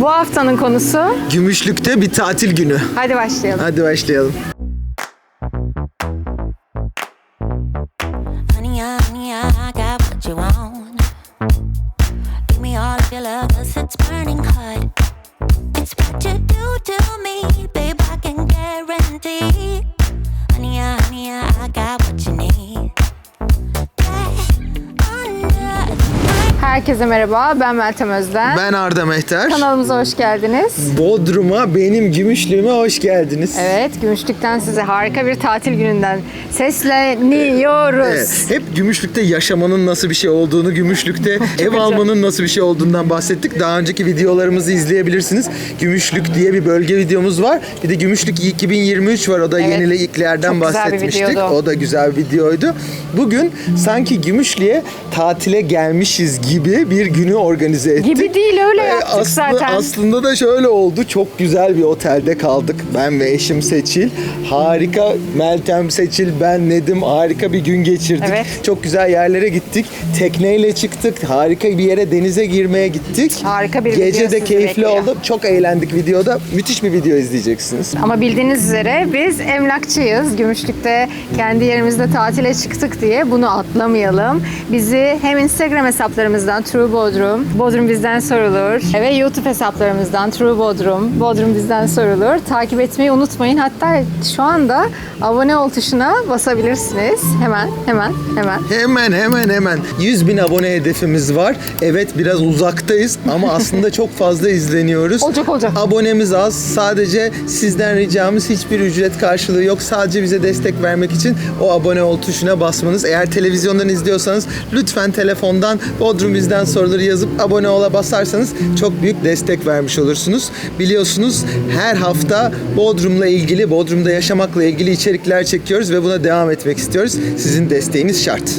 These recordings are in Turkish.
Bu haftanın konusu. Gümüşlük'te bir tatil günü. Hadi başlayalım. Hadi başlayalım. Honey, honey, I got what you want. Herkese merhaba. Ben Meltem Özden. Ben Arda Mehter. Kanalımıza hoş geldiniz. Bodrum'a, benim Gümüşlüğüme hoş geldiniz. Evet, Gümüşlük'ten size harika bir tatil gününden sesleniyoruz. Evet, hep Gümüşlük'te yaşamanın nasıl bir şey olduğunu, Gümüşlük'te ev almanın nasıl bir şey olduğundan bahsettik. Daha önceki videolarımızı izleyebilirsiniz. Gümüşlük diye bir bölge videomuz var. Bir de Gümüşlük 2023 var. O da Evet, yeniliklerden çok bahsetmiştik. O da güzel bir videoydu. Bugün sanki Gümüşlüğe tatile gelmişiz gibi bir günü organize ettik. Gibi değil, öyle yaptık aslında, zaten. Aslında da şöyle oldu. Çok güzel bir otelde kaldık. Ben ve eşim Seçil. Harika Meltem Seçil, ben Nedim harika bir gün geçirdik. Evet. Çok güzel yerlere gittik. Tekneyle çıktık. Harika bir yere denize girmeye gittik. Harika bir Gece de keyifli bekliyor. oldu. Çok eğlendik videoda. Müthiş bir video izleyeceksiniz. Ama bildiğiniz üzere biz emlakçıyız. Gümüşlük'te kendi yerimizde tatile çıktık diye bunu atlamayalım. Bizi hem Instagram hesaplarımızdan True Bodrum, Bodrum bizden sorulur ve YouTube hesaplarımızdan True Bodrum, Bodrum bizden sorulur. Takip etmeyi unutmayın. Hatta şu anda abone ol tuşuna basabilirsiniz. Hemen, hemen, hemen. Hemen hemen hemen 100 bin abone hedefimiz var. Evet biraz uzaktayız ama aslında çok fazla izleniyoruz. Olacak, olacak. Abonemiz az. Sadece sizden ricamız hiçbir ücret karşılığı yok. Sadece bize destek vermek için o abone ol tuşuna basmanız. Eğer televizyondan izliyorsanız lütfen telefondan Bodrum bizden soruları yazıp abone ola basarsanız çok büyük destek vermiş olursunuz. Biliyorsunuz her hafta Bodrum'la ilgili, Bodrum'da yaşamakla ilgili içerikler çekiyoruz ve buna devam etmek istiyoruz. Sizin desteğiniz şart.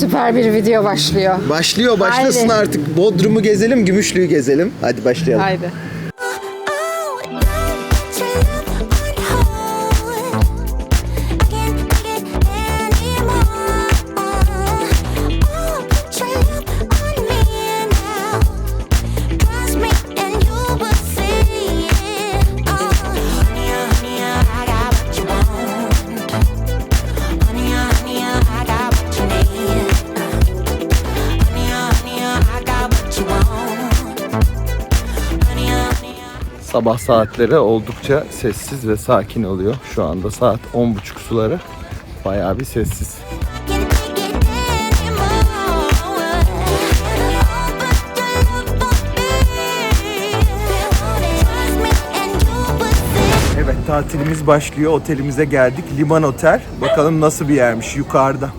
Süper bir video başlıyor. Başlıyor, başlasın Haydi. artık. Bodrum'u gezelim, Gümüşlü'yü gezelim. Hadi başlayalım. Haydi. Sabah saatleri oldukça sessiz ve sakin oluyor. Şu anda saat 10.30 suları. Bayağı bir sessiz. Evet tatilimiz başlıyor. Otelimize geldik. Liman Otel. Bakalım nasıl bir yermiş yukarıda.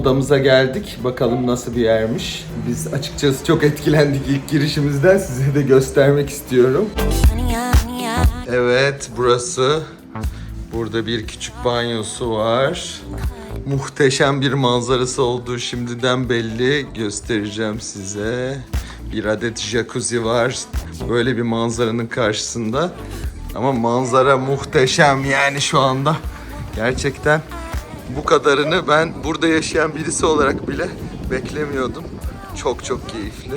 Odamıza geldik. Bakalım nasıl bir yermiş. Biz açıkçası çok etkilendik ilk girişimizden. Size de göstermek istiyorum. Evet burası. Burada bir küçük banyosu var. Muhteşem bir manzarası olduğu şimdiden belli. Göstereceğim size. Bir adet jacuzzi var. Böyle bir manzaranın karşısında. Ama manzara muhteşem yani şu anda. Gerçekten bu kadarını ben burada yaşayan birisi olarak bile beklemiyordum. Çok çok keyifli.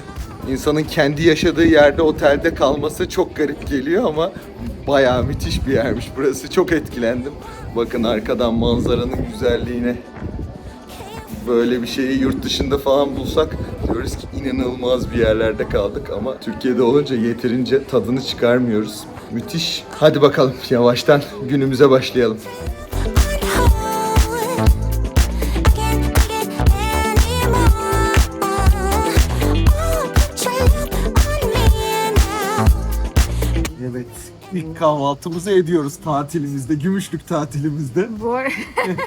İnsanın kendi yaşadığı yerde otelde kalması çok garip geliyor ama bayağı müthiş bir yermiş burası. Çok etkilendim. Bakın arkadan manzaranın güzelliğine. Böyle bir şeyi yurt dışında falan bulsak diyoruz ki inanılmaz bir yerlerde kaldık ama Türkiye'de olunca yeterince tadını çıkarmıyoruz. Müthiş. Hadi bakalım yavaştan günümüze başlayalım. İlk kahvaltımızı ediyoruz tatilimizde, Gümüşlük tatilimizde. Bu ara-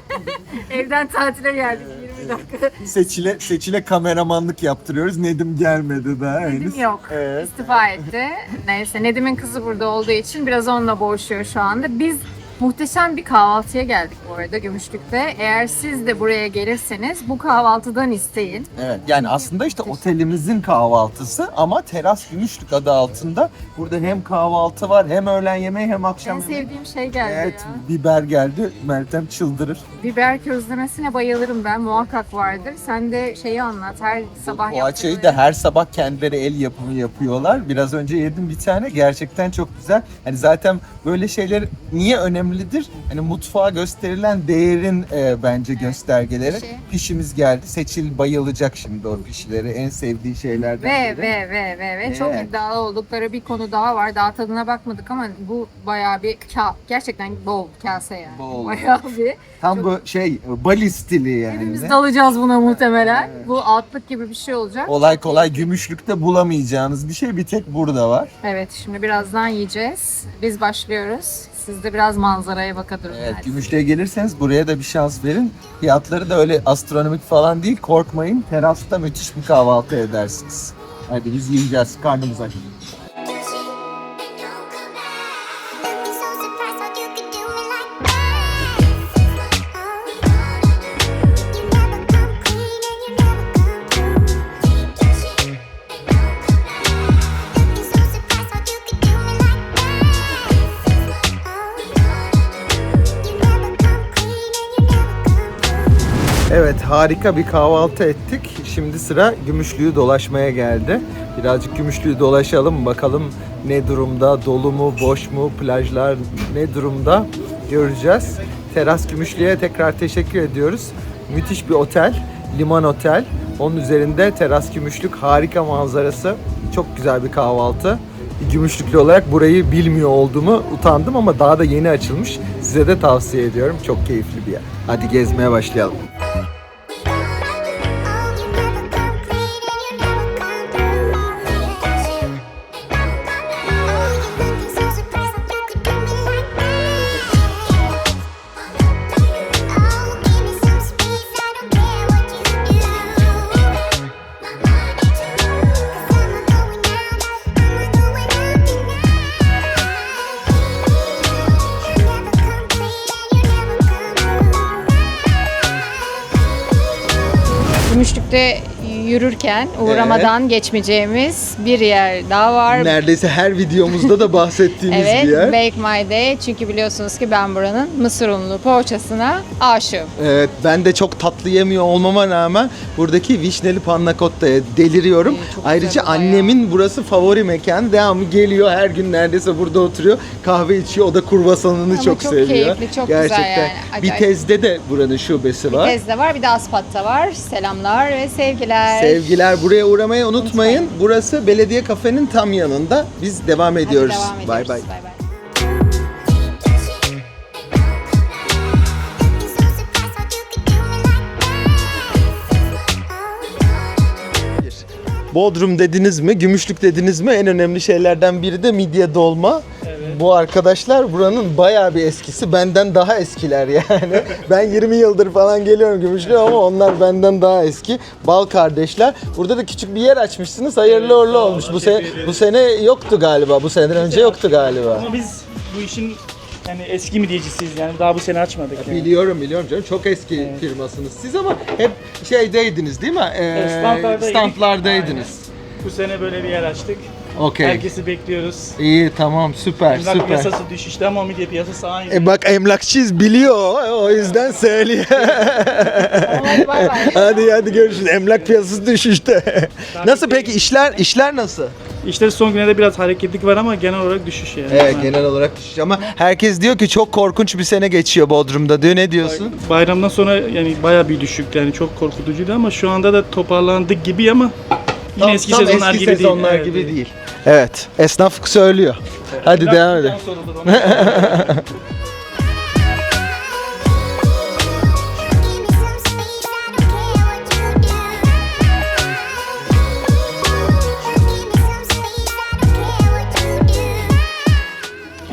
evden tatile geldik 20 dakika. Seçile, seçile kameramanlık yaptırıyoruz. Nedim gelmedi daha henüz. Nedim yok. Evet. İstifa etti. Neyse Nedim'in kızı burada olduğu için biraz onunla boğuşuyor şu anda. Biz Muhteşem bir kahvaltıya geldik bu arada Gümüşlük'te. Eğer siz de buraya gelirseniz bu kahvaltıdan isteyin. Evet yani aslında işte otelimizin kahvaltısı ama Teras Gümüşlük adı altında. Burada hem kahvaltı var hem öğlen yemeği hem akşam En yemeği. sevdiğim şey geldi Evet ya. biber geldi. Meltem çıldırır. Biber közlemesine bayılırım ben. Muhakkak vardır. Sen de şeyi anlat. Her sabah Poğaçayı da her sabah kendileri el yapımı yapıyorlar. Biraz önce yedim bir tane. Gerçekten çok güzel. Hani zaten böyle şeyler niye önemlidir? Hani mutfağa gösterilen değerin e, bence göstergeleri. Pişi. Pişimiz geldi. Seçil bayılacak şimdi o pişileri. En sevdiği şeylerden Ve biri. ve ve ve ve çok Evet. iddialı oldukları bir konu daha var. Daha tadına bakmadık ama bu bayağı bir ka- gerçekten bol kase yani. Bol. Bayağı bir. Tam bu şey Bali stili yani. Hepimiz dalacağız buna muhtemelen. Bu altlık gibi bir şey olacak. Kolay kolay gümüşlükte bulamayacağınız bir şey bir tek burada var. Evet şimdi birazdan yiyeceğiz. Biz başlıyoruz. Siz de biraz manzaraya bakadırın. Evet, hadi. Gümüşlüğe gelirseniz buraya da bir şans verin. Fiyatları da öyle astronomik falan değil. Korkmayın. Terasta müthiş bir kahvaltı edersiniz. Hadi biz yiyeceğiz. Karnımız aç. Evet harika bir kahvaltı ettik. Şimdi sıra Gümüşlüğü dolaşmaya geldi. Birazcık Gümüşlüğü dolaşalım bakalım ne durumda, dolu mu, boş mu, plajlar ne durumda göreceğiz. Teras Gümüşlüğe tekrar teşekkür ediyoruz. Müthiş bir otel, liman otel. Onun üzerinde Teras Gümüşlük harika manzarası. Çok güzel bir kahvaltı. Gümüşlüklü olarak burayı bilmiyor olduğumu utandım ama daha da yeni açılmış. Size de tavsiye ediyorum. Çok keyifli bir yer. Hadi gezmeye başlayalım. Yürürken uğramadan geçmeyeceğimiz bir yer daha var. Neredeyse her videomuzda da bahsettiğimiz Evet, bir yer. Bake My Day. Çünkü biliyorsunuz ki ben buranın mısır unlu poğaçasına aşığım. Evet ben de çok tatlı yemiyor olmama rağmen buradaki vişneli panna cotta'ya deliriyorum. Çok Ayrıca güzel ya. annemin burası favori mekan. Devamlı geliyor her gün neredeyse burada oturuyor. Kahve içiyor. O da kurbasanını Ama çok, çok seviyor. keyifli, çok güzel yani, acayip. Bitez'de de buranın şubesi var. Tezde var bir de Aspat'ta var. Selamlar ve sevgiler. Sevgiler buraya uğramayı unutmayın. Unutmayın. Burası belediye kafenin tam yanında. Biz devam Hadi ediyoruz. devam ediyoruz. Bay bay. Bay bay. Bodrum dediniz mi, Gümüşlük dediniz mi en önemli şeylerden biri de midye dolma. Bu arkadaşlar buranın bayağı bir eskisi. Benden daha eskiler yani. ben 20 yıldır falan geliyorum Gümüşlük'e ama onlar benden daha eski. Bal kardeşler. Burada da küçük bir yer açmışsınız. Hayırlı uğurlu olmuş. Bu sene bu sene yoktu galiba. Bu seneden önce yoktu galiba. Ama biz bu işin yani eski midyecisiyiz yani daha bu sene açmadık yani. Biliyorum biliyorum canım. Çok eski firmasınız siz ama hep şeydeydiniz değil mi? Ee, Evet, standlardaydık. standlardaydınız. Bu sene böyle bir yer açtık. Okey. Herkesi bekliyoruz. İyi tamam süper Emlak süper. piyasası düşüşte ama midye piyasası aynı. E bak emlakçıyız biliyor o yüzden söylüyor. Hadi bay bay. hadi hadi görüşürüz. Emlak piyasası düşüşte. nasıl peki işler işler nasıl? İşte son günlerde biraz hareketlik var ama genel olarak düşüş yani. Evet genel olarak düşüş ama herkes diyor ki çok korkunç bir sene geçiyor Bodrum'da diyor. Ne diyorsun? Bayramdan sonra yani bayağı bir düşük yani çok korkutucuydu ama şu anda da toparlandık gibi ama yine eski sezonlar eski gibi sezonlar değil. gibi Evet, değil. Evet esnaf söylüyor. Hadi Biraz devam edelim.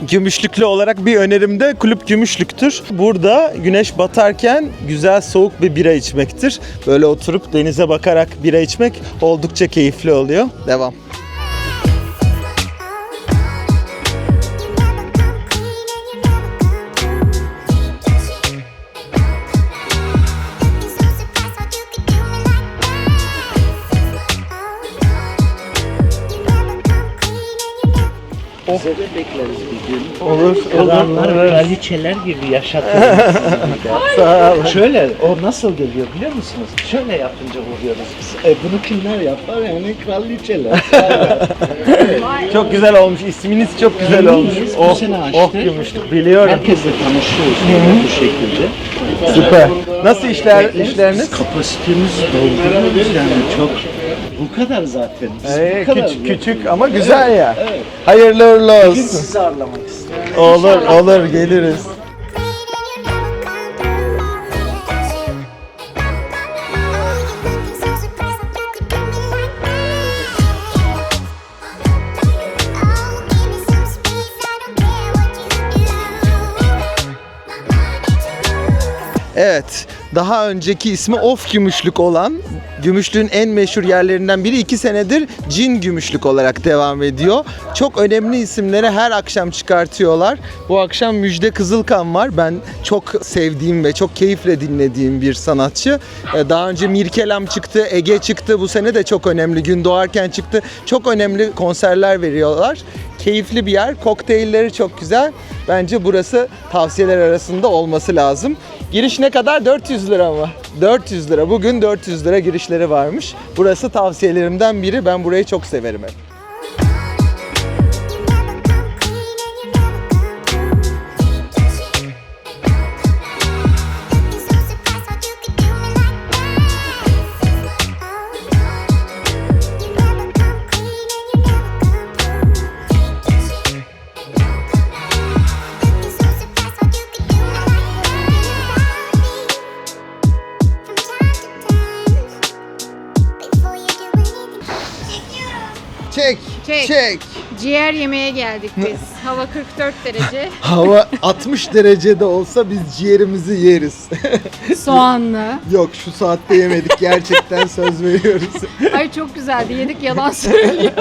Gümüşlüklü olarak bir önerim de kulüp Gümüşlük'tür. Burada güneş batarken güzel soğuk bir bira içmektir. Böyle oturup denize bakarak bira içmek oldukça keyifli oluyor. Devam. De bekleriz bir gün. Olur, Krallar, kraliçeler gibi yaşatırız. Sağ olun. Şöyle, o nasıl geliyor biliyor musunuz? Şöyle yapınca vuruyoruz biz. E, bunu kimler yapar? Yani kraliçeler. Çok güzel olmuş. İsminiz çok güzel olmuş. Biz bu Oh, sene oh gümüşlük. Biliyorum. Herkesle tanışıyoruz bu şekilde. Süper. Nasıl işler işleriniz? Kapasitemiz dolduruyoruz yani çok. Bu kadar zaten. Biz Ee, bu kadar. küçük, küçük ama güzel ya. Hayırlı uğurlu Bugün olsun. sizi ağırlamak istiyorum. Olur, olur geliriz. Evet, daha önceki ismi Of Gümüşlük olan Gümüşlüğün en meşhur yerlerinden biri iki senedir Cin Gümüşlük olarak devam ediyor. Çok önemli isimleri her akşam çıkartıyorlar. Bu akşam Müjde Kızılkan var. Ben çok sevdiğim ve çok keyifle dinlediğim bir sanatçı. Ee, Daha önce Mirkelam çıktı, Ege çıktı. Bu sene de çok önemli. Gün doğarken çıktı. Çok önemli konserler veriyorlar. Keyifli bir yer. Kokteylleri çok güzel. Bence burası tavsiyeler arasında olması lazım. Giriş ne kadar? 400 lira mı? 400 lira. Bugün 400 lira girişleri varmış. Burası tavsiyelerimden biri. Ben burayı çok severim hep. Ciğer yemeye geldik biz. Hava 44 derece. Hava 60 derecede olsa biz ciğerimizi yeriz. Soğanlı. Yok şu saatte yemedik gerçekten söz veriyoruz. Ay çok güzeldi. Yedik yalan söylüyor.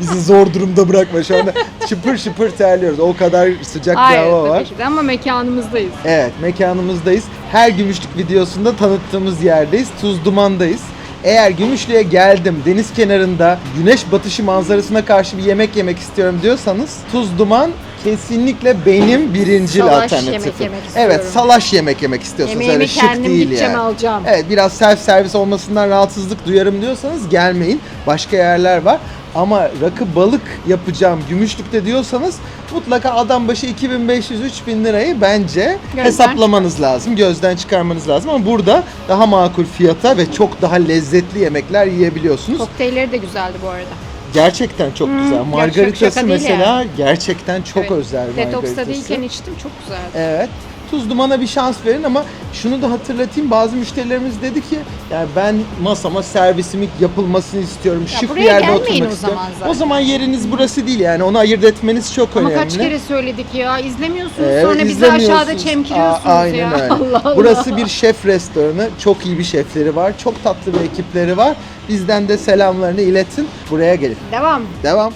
Bizi zor durumda bırakma şu anda şıpır şıpır terliyoruz. O kadar sıcak bir Hayır hava var. ki de ama mekanımızdayız. Evet mekanımızdayız. Her Gümüşlük videosunda tanıttığımız yerdeyiz. Tuz Duman'dayız. Eğer Gümüşlü'ye geldim, deniz kenarında güneş batışı manzarasına karşı bir yemek yemek istiyorum diyorsanız Tuz Duman kesinlikle benim birinci Salaş alternatifim. yemek yemek istiyorum. Evet, salaş yemek yemek istiyorsanız Yemeğimi öyle şık kendim değil gideceğim yani. alacağım. Evet, biraz self servis olmasından rahatsızlık duyarım diyorsanız gelmeyin. Başka yerler var. Ama rakı balık yapacağım Gümüşlük'te diyorsanız mutlaka adam başı 2500-3000 lirayı bence hesaplamanız lazım. Gözden çıkarmanız lazım ama burada daha makul fiyata ve çok daha lezzetli yemekler yiyebiliyorsunuz. Kokteylleri de güzeldi bu arada. Gerçekten çok güzel. gerçek Margaritası şaka değil mesela gerçekten çok Evet. özel Detoks'ta margaritası. değilken içtim çok güzeldi. Evet. Tuz dumana bir şans verin ama şunu da hatırlatayım. Bazı müşterilerimiz dedi ki yani ben masama servisimin yapılmasını istiyorum. Ya Şık bir yerde oturmak o istiyorum. zaman zaten. O zaman yeriniz burası değil yani. Onu ayırt etmeniz çok Ama önemli. kaç kere söyledik ya izlemiyorsunuz Evet, sonra bizi aşağıda çemkiriyorsunuz Aa, aynen ya. öyle. Allah Allah. Burası bir şef restoranı. Çok iyi bir şefleri var. Çok tatlı bir ekipleri var. Bizden de selamlarını iletin. Buraya gelin. Devam. Devam.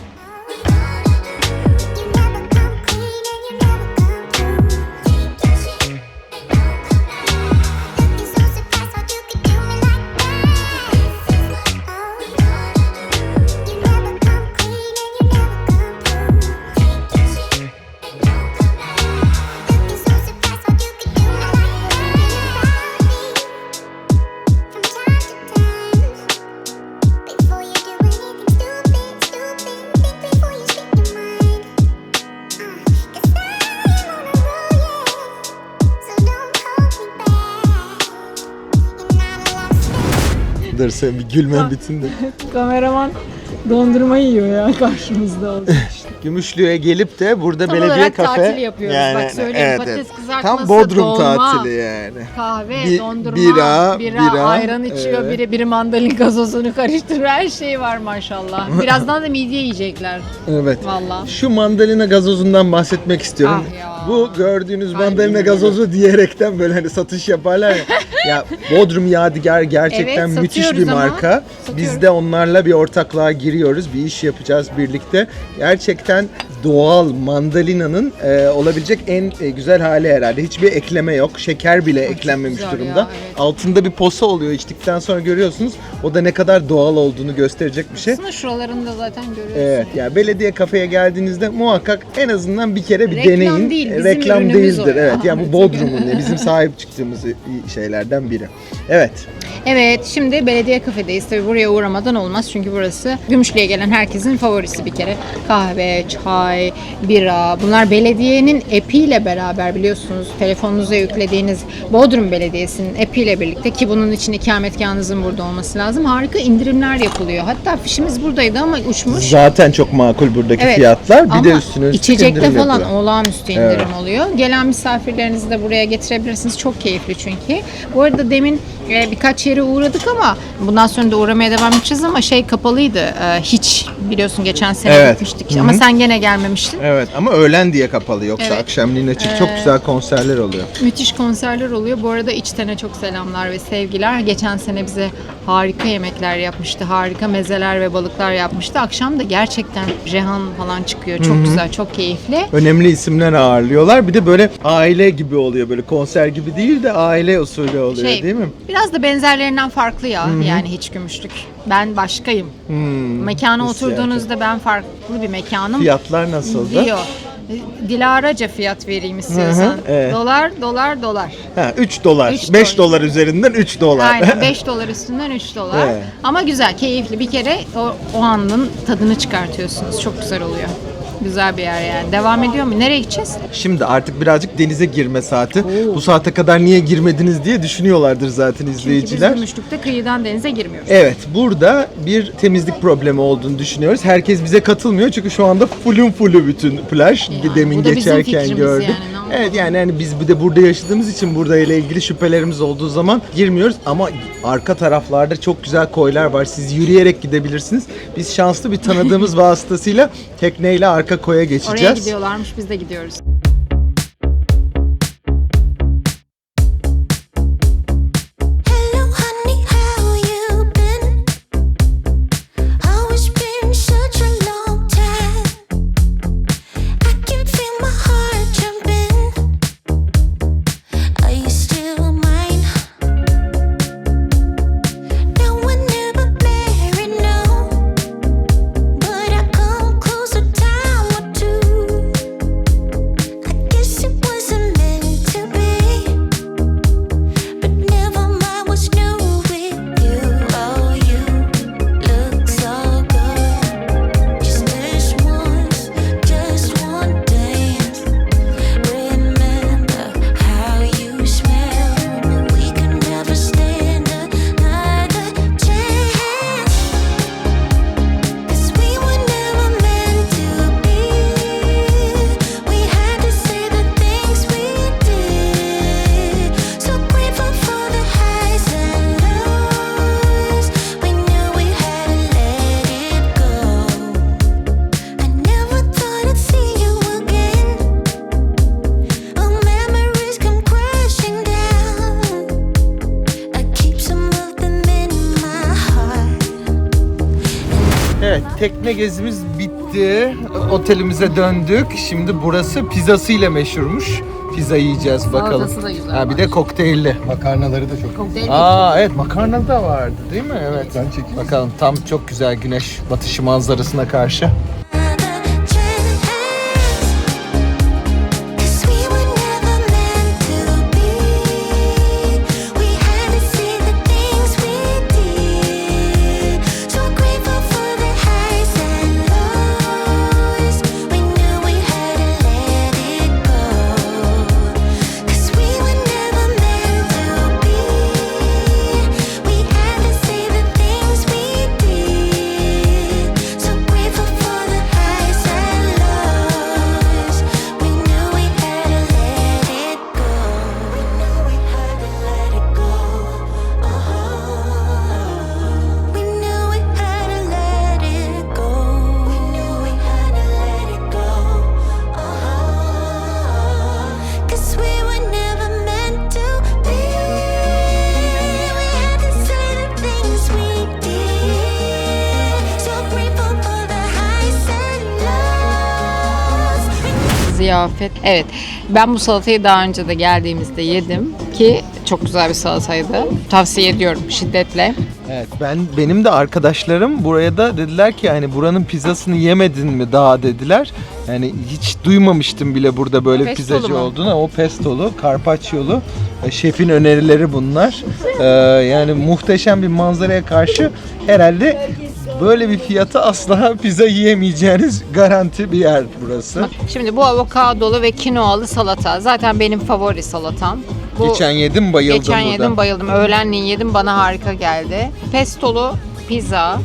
Gülmen bitsin de. Kameraman dondurma yiyor ya karşımızda oldu. Gümüşlü'ye gelip de burada Tam belediye olarak kafe tatil yapıyoruz. Bak söyleyeyim, patates kızartması, Tam Bodrum dolma. tatili yani. Kahve, Bi- dondurma, bira, bira, bira, ayran içiyor, evet. biri biri mandalin gazozunu karıştırıyor. Her şey var maşallah. Birazdan da midye yiyecekler. Evet. Valla. Şu mandalina gazozundan bahsetmek istiyorum. Ah ya. Bu gördüğünüz mandalina gazozu diyerekten böyle hani satış yaparlar ya. ya Bodrum Yadigar gerçekten Evet, müthiş bir satıyoruz ama. marka. Biz Satıyoruz. de onlarla bir ortaklığa giriyoruz. Bir iş yapacağız birlikte. Gerçekten doğal mandalina'nın e, olabilecek en e, güzel hali herhalde. Hiçbir ekleme yok. Şeker bile eklenmemiş güzel durumda. ya, evet. Altında bir posa oluyor içtikten sonra görüyorsunuz. O da ne kadar doğal olduğunu gösterecek bir şey. Aslında şuralarında zaten görüyorsun. Evet ya belediye kafeye geldiğinizde muhakkak en azından bir kere bir Reklam deneyin. değil, bizim Reklam ürünümüz değildir. o. Evet ya bu Bodrum'un ya bizim sahip çıktığımız şeylerden biri. Evet. Evet, şimdi belediye kafedeyiz. Tabii buraya uğramadan olmaz çünkü burası Gümüşlü'ye gelen herkesin favorisi bir kere. Kahve, çay, bira. Bunlar belediyenin app'iyle beraber biliyorsunuz. Telefonunuza yüklediğiniz Bodrum Belediyesi'nin app'iyle birlikte ki bunun için ikametgahınızın burada olması lazım. Harika indirimler yapılıyor. Hatta fişimiz buradaydı ama uçmuş. Zaten çok makul buradaki Evet. fiyatlar. Bir Ama de üstüne üstlük içecekte falan yapıyor. olağanüstü indirim oluyor. Gelen misafirlerinizi de buraya getirebilirsiniz. Çok keyifli çünkü. Bu arada demin e, birkaç yere uğradık ama bundan sonra da uğramaya devam edeceğiz ama şey kapalıydı. E, hiç biliyorsun geçen sene Evet. gitmiştik ama sen gene gelmemiştin. Evet ama öğlen diye kapalı yoksa Evet. akşamleyin açık çok Ee, güzel konserler oluyor. Müthiş konserler oluyor. Bu arada içtene çok selamlar ve sevgiler. Geçen sene bize harika yemekler yapmıştı. Harika mezeler ve balıklar yapmıştı. Akşam da gerçekten Rehan falan çıkıyor. Çok güzel, çok keyifli. Önemli isimler ağırlıyorlar. Bir de böyle aile gibi oluyor. Böyle konser gibi değil de aile usulü oluyor Şey, değil mi? Biraz da benzerlerinden farklı ya. Yani hiç gümüşlük. Ben başkayım. Hmm. Mekana Nasıl oturduğunuzda ben farklı bir mekanım Fiyatlar nasıldı? diyor. Dilaraca fiyat vereyim istiyorsan. evet. Dolar, dolar, dolar. Ha, 3 dolar. Üç 5 dolar. dolar üzerinden 3 dolar. Aynen 5 dolar üstünden 3 dolar. Evet. Ama güzel, keyifli. Bir kere o, o anın tadını çıkartıyorsunuz. Çok güzel oluyor. Güzel bir yer yani. Devam ediyor mu? Nereye gideceğiz? Şimdi artık birazcık denize girme saati. Bu saate kadar niye girmediniz diye düşünüyorlardır zaten Çünkü biz izleyiciler. Gümüşlük'te kıyıdan denize girmiyoruz. Evet, burada bir temizlik problemi olduğunu düşünüyoruz. Herkes bize katılmıyor çünkü şu anda fullün fullü bütün plaj. Yani Demin da bizim geçerken gördük. yani? Evet yani hani biz bir de burada yaşadığımız için burada ile ilgili şüphelerimiz olduğu zaman girmiyoruz ama arka taraflarda çok güzel koylar var. Siz yürüyerek gidebilirsiniz. Biz şanslı bir tanıdığımız vasıtasıyla tekneyle arka koya geçeceğiz. Oraya gidiyorlarmış, biz de gidiyoruz. Tekne gezimiz bitti. Otelimize döndük. Şimdi burası pizzasıyla meşhurmuş. Pizza yiyeceğiz bakalım. Salatası da güzel Ha, bir de kokteylli. Makarnaları da çok Kokteyl Aa evet makarna da vardı değil mi? Evet. Ben çekeyim. Bakalım tam çok güzel güneş batışı manzarasına karşı. Ziyafet. Evet. Ben bu salatayı daha önce de geldiğimizde yedim ki çok güzel bir salataydı. Tavsiye ediyorum şiddetle. Evet ben benim de arkadaşlarım buraya da dediler ki hani buranın pizzasını yemedin mi daha dediler. Yani hiç duymamıştım bile burada böyle Pestolu pizzacı mu? olduğunu. O pestolu, carpacciolu. E, Şefin önerileri bunlar. Ee, yani muhteşem bir manzaraya karşı herhalde böyle bir fiyata asla pizza yiyemeyeceğiniz garanti bir yer burası. Şimdi bu avokadolu ve kinoalı salata. Zaten benim favori salatam. Bu Geçen yedim bayıldım geçen burada. yedim bayıldım. Öğlenleyin yedim bana harika geldi. Pestolu pizza,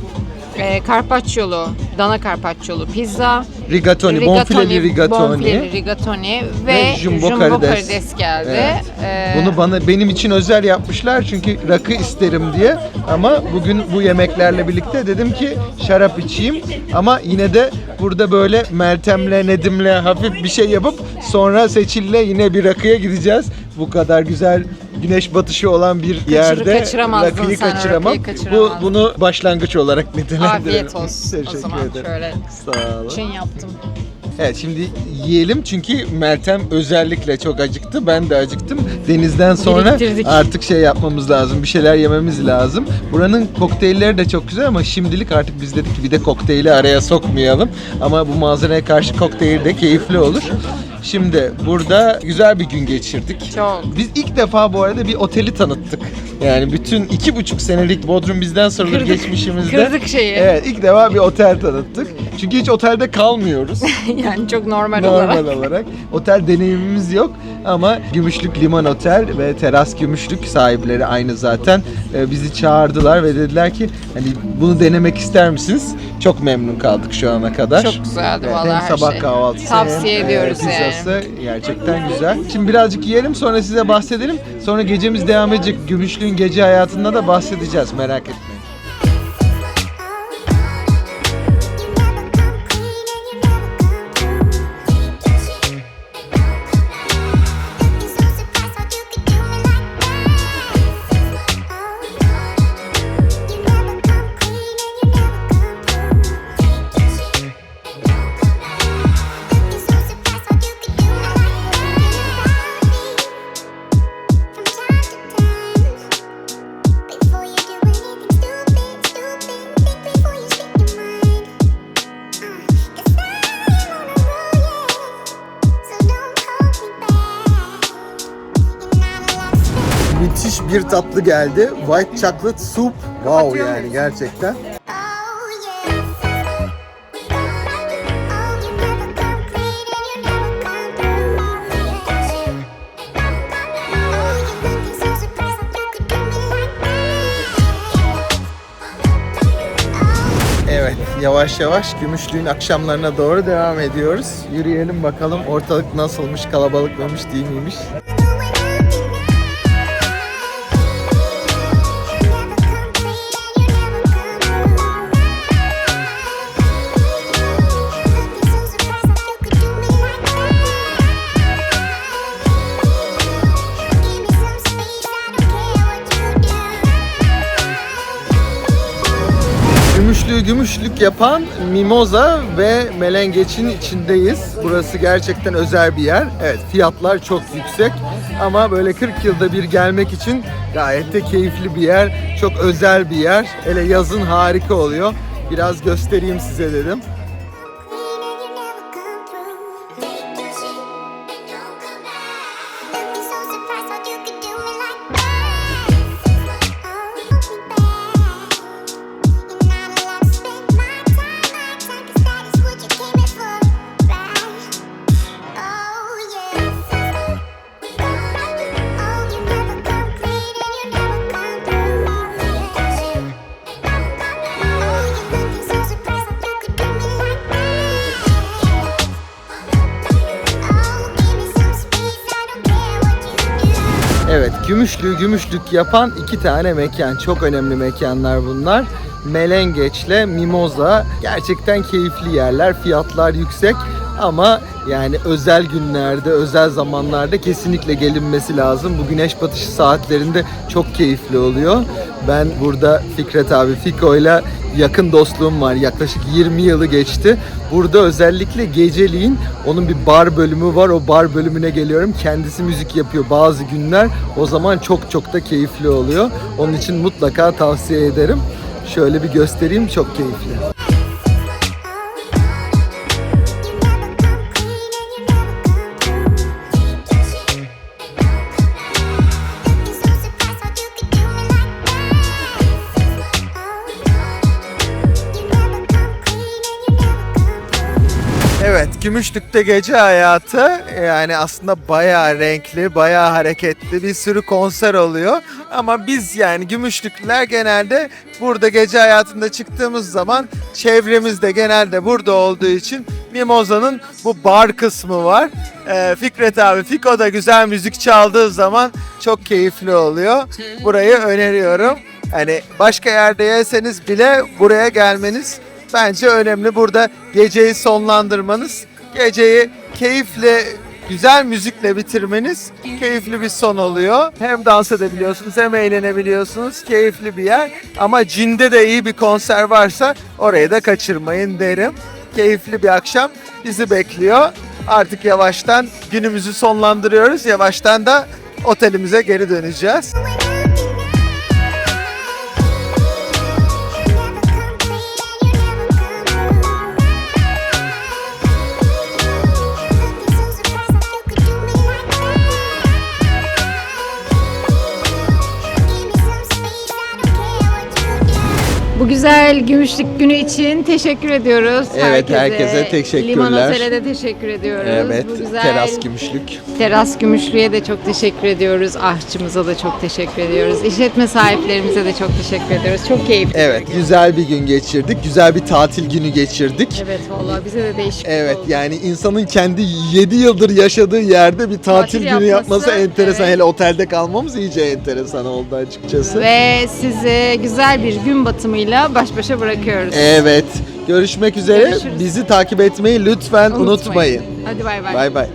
e, carpacciolu, dana carpacciolu pizza, Rigatoni, bonfileli rigatoni. bonfileli rigatoni ve, Ve jumbo jumbo, karides. karides. geldi. Evet. Ee, Bunu bana benim için özel yapmışlar çünkü rakı isterim diye. Ama bugün bu yemeklerle birlikte dedim ki şarap içeyim ama yine de burada böyle Meltem'le Nedim'le hafif bir şey yapıp sonra Seçil'le yine bir rakıya gideceğiz. Bu kadar güzel güneş batışı olan bir yerde kaçıramazdın rakıyı sen, kaçıramam. rakıyı Bu kaçıramazdın. bunu başlangıç olarak nitelendiririm. afiyet olsun Teşekkür o zaman. ederim. Şöyle Sağ olun. çin yaptım. Evet şimdi yiyelim çünkü Meltem özellikle çok acıktı. Ben de acıktım. Denizden sonra Biriktirdik. artık şey yapmamız lazım. Bir şeyler yememiz lazım. Buranın kokteylleri de çok güzel ama şimdilik artık biz dedik ki bir de kokteyli araya sokmayalım. Ama bu manzaraya karşı kokteyl de keyifli olur. Şimdi burada güzel bir gün geçirdik. Çok. Biz ilk defa bu arada bir oteli tanıttık. Yani bütün iki buçuk senelik Bodrum bizden sorulur Kırdık. geçmişimizde. Kırdık şeyi. Evet ilk defa bir otel tanıttık. Çünkü hiç otelde kalmıyoruz yani çok normal, normal olarak. olarak. Otel deneyimimiz yok ama Gümüşlük Liman Otel ve Teras Gümüşlük sahipleri aynı zaten e, bizi çağırdılar ve dediler ki hani bunu denemek ister misiniz? Çok memnun kaldık şu ana kadar. Çok güzeldi Evet, vallahi hem her sabah şey. kahvaltısı Tavsiye hem, ediyoruz e, yani. pizzası gerçekten güzel. Şimdi birazcık yiyelim sonra size bahsedelim. Sonra gecemiz devam edecek. Gümüşlüğün gece hayatında da bahsedeceğiz merak etmeyin. Bir tatlı geldi. White chocolate soup. Wow yani gerçekten. Evet, yavaş yavaş Gümüşlüğün akşamlarına doğru devam ediyoruz. Yürüyelim bakalım ortalık nasılmış, kalabalık mıymış, değil miymiş? Gümüşlük yapan Mimoza ve Melengeç'in içindeyiz. Burası gerçekten özel bir yer. Evet fiyatlar çok yüksek ama böyle 40 yılda bir gelmek için gayet de keyifli bir yer. Çok özel bir yer. Hele yazın harika oluyor. Biraz göstereyim size dedim. Evet, Gümüşlüğü gümüşlük yapan iki tane mekan. Çok önemli mekanlar bunlar. Melengeç'le Mimoza gerçekten keyifli yerler. Fiyatlar yüksek ama yani özel günlerde, özel zamanlarda kesinlikle gelinmesi lazım. Bu güneş batışı saatlerinde çok keyifli oluyor. Ben burada Fikret abi Fiko'yla yakın dostluğum var. Yaklaşık 20 yılı geçti. Burada özellikle geceliğin onun bir bar bölümü var. O bar bölümüne geliyorum. Kendisi müzik yapıyor bazı günler. O zaman çok çok da keyifli oluyor. Onun için mutlaka tavsiye ederim. Şöyle bir göstereyim çok keyifli. Evet, Gümüşlük'te gece hayatı yani aslında bayağı renkli, bayağı hareketli bir sürü konser oluyor. Ama biz yani Gümüşlüklüler genelde burada gece hayatında çıktığımız zaman çevremizde genelde burada olduğu için Mimoza'nın bu bar kısmı var. Ee, Fikret abi, Fiko da güzel müzik çaldığı zaman çok keyifli oluyor. Burayı öneriyorum. Hani başka yerde yeseniz bile buraya gelmeniz bence önemli. Burada geceyi sonlandırmanız, geceyi keyifle, güzel müzikle bitirmeniz keyifli bir son oluyor. Hem dans edebiliyorsunuz hem eğlenebiliyorsunuz. Keyifli bir yer. Ama Cin'de de iyi bir konser varsa orayı da kaçırmayın derim. Keyifli bir akşam bizi bekliyor. Artık yavaştan günümüzü sonlandırıyoruz. Yavaştan da otelimize geri döneceğiz. Güzel gümüşlük günü için teşekkür ediyoruz. Evet, herkese teşekkürler. Liman Otel'e de teşekkür ediyoruz. Evet, Bu güzel teras gümüşlük. Teras Gümüşlü'ye de çok teşekkür ediyoruz. Ahçımıza da çok teşekkür ediyoruz. İşletme sahiplerimize de çok teşekkür ediyoruz. Çok keyifli. bir Evet, gün. güzel bir gün geçirdik. Güzel bir tatil günü geçirdik. Evet vallahi bize de değişik Evet oldu. yani insanın kendi 7 yıldır yaşadığı yerde bir tatil, Tatil günü yapması yapması, enteresan. evet. Hele otelde kalmamız iyice enteresan oldu açıkçası. Ve sizi güzel bir gün batımıyla baş başa bırakıyoruz. Evet. Görüşmek üzere. Görüşürüz. Bizi takip etmeyi lütfen unutmayın. Hadi bay bay. Bay bay.